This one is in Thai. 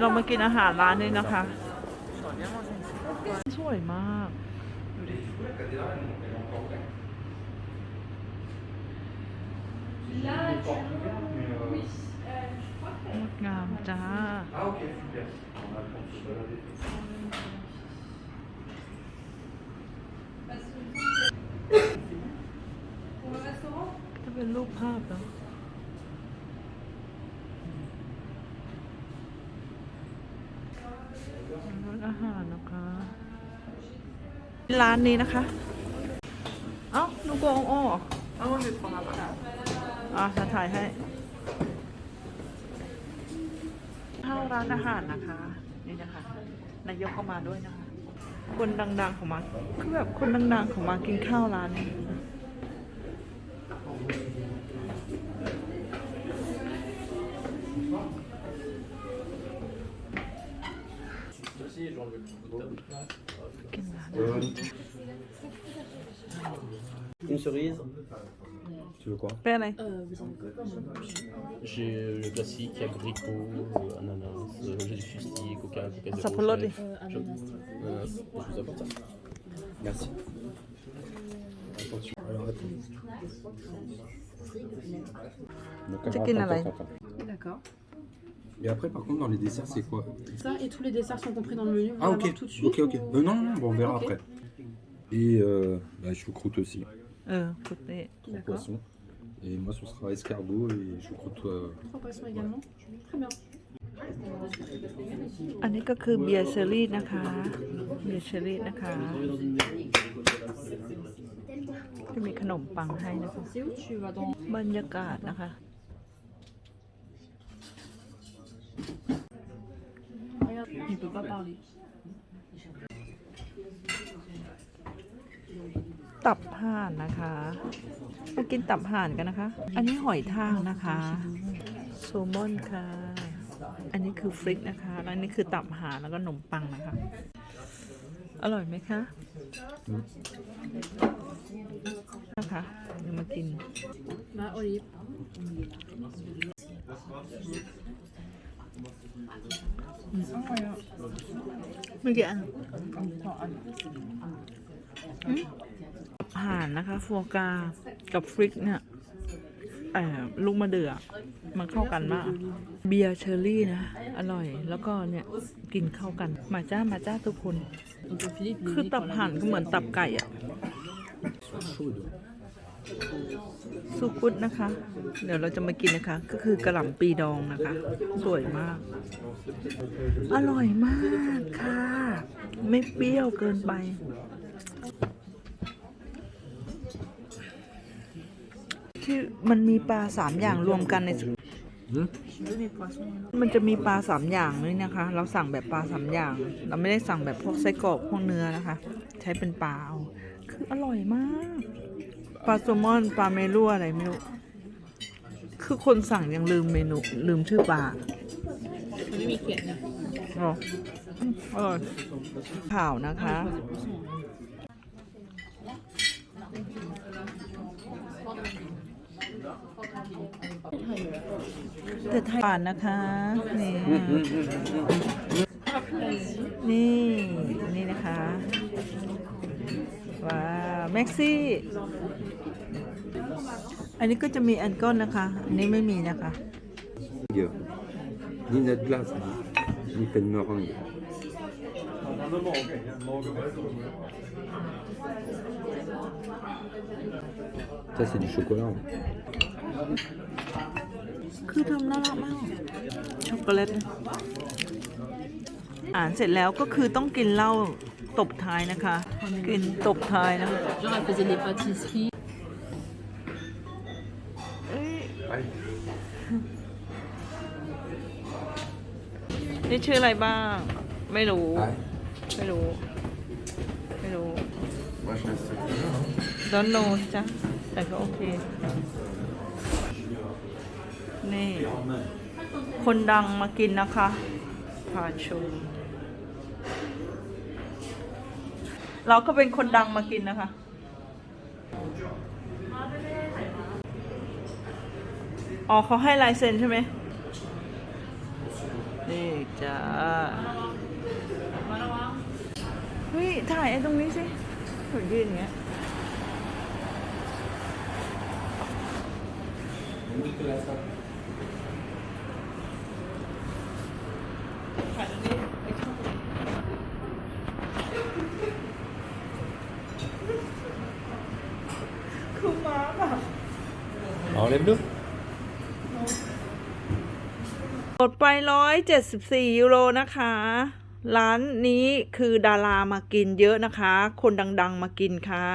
เรามากินอาหารร้านนี้นะคะ สวยมากดูดิงดงามจ้าจะเป็นรูปภาพแล้ว ร้านอาหารนะคะ ร้านนี้นะคะ เอ้านูโกงโอ้เอ้าหยุดของเราอะจะถ่ายให้เข้าร้านอาหารนะคะ นี่นะคะ นายกก็มาด้วยนะคะ คนดังๆของมาคือแบบคนดังๆของมากินข้าวร้านนี้ Euh, une cerise. Tu veux quoi Pernet. J'ai le classique, abricot, ananas, euh, j'ai du fusti, coca, coca Ça pour l'autre. Je vous apporte ça. Merci. Alors, attends. D'accord. Et après, par contre, dans les desserts, c'est quoi Ça et tous les desserts sont compris dans le menu. Vous Ah, voulez ok. avoir tout de suite Ok, ok. ou- Euh, non, non, bon, on verra Ok. après. Et euh, la choucroute aussi. เออคุดนี่ Trois D'accord. poissons. Et moi, ce sera escargot et choucroute. euh, Trois poissons également. Très bien. อันนี้ก็คือเบียร์เชอรี่นะคะ เบียร์เชอรี่นะคะ จะมีขนมปังให้นะคะ C'est où tu vas dans บรรยากาศนะคะ Il peut pas parler. ตับห่านนะคะมากินตับห่านกันนะคะ อันนี้หอยทากนะคะโซลมอนค่ะ อันนี้คือฟริกนะคะแล้วอันนี้คือตับห่านแล้วก็ขนมปังนะคะ อร่อยไหมคะนะคะเดี๋ยวมากิน Bah, Olive. เมื่ อกี้อันอืมห่านนะคะฟัวกรากับฟริกเนี่ยเอ่อลูกมะเดื่อมันเข้ากันมาก เบียร์เชอร์รี่นะ อร่อย แล้วก็เนี่ยกินเข้ากัน มาจ้ามาจ้าทุกคน คือตับห่านก็เหมือนตับไก่อะ ซุกุดนะคะ เดี๋ยวเราจะมากินนะคะ ก็คือกระหล่ำปีดองนะคะ สวยมาก อร่อยมากค่ะ ไม่เปรี้ยวเกินไป ที่มันมีปลาสามอย่างรวมกันใน Hmm มันจะมีปลาสามอย่างนี่นะคะ เราสั่งแบบปลาสามอย่าง เราไม่ได้สั่งแบบพวกไส้กรอกพวกเนื้อนะคะ ใช้เป็นปลาเอาคืออร่อยมาก ปลาแซลมอนปลาเมลัวอะไรไม่รู้คือคนสั่งยังลืมเมนูลืมชื่อปลาไม่มีเขียนนะอ๋ออืมอร่อยข่าวนะคะเดือดไทยป่านนะคะ นี่ นี่ นี่นะคะ ว้าวแม็กซี่ อันนี้ก็จะมีแอนกอนนะคะ อันนี้ไม่มีนะคะ Ni nut glace, ni peine meringue. Ça, c'est du chocolat. คือทำน่ารักมาก ช็อกโกแลต อ่านเสร็จแล้วก็คือต้องกินเหล้า ตบท้ายนะคะกินตบท้ายนะคะ Genre, elle faisait des pâtisseries. เอ้ยนี่ชื่ออะไรบ้าง ไม่รู้ ไม่รู้ ไม่รู้ don't know จ้ะแต่ก็โอเค นี่ คนดังมากินนะคะพาชม เราก็เป็นคนดังมากินนะคะ อ๋อเขาให้ลายเซ็นใช่ไหม นี่จ้าเฮ้ย ถ่ายไอ้ตรงนี้สิถึงยืนอย่างเงี้ยคือมาแบบ Enlève-le. กดไปร้อยเจ็ดสิบสี่ยูโรนะคะ ร้านนี้คือดารามากินเยอะนะคะ คนดัง ๆ มากินค่ะ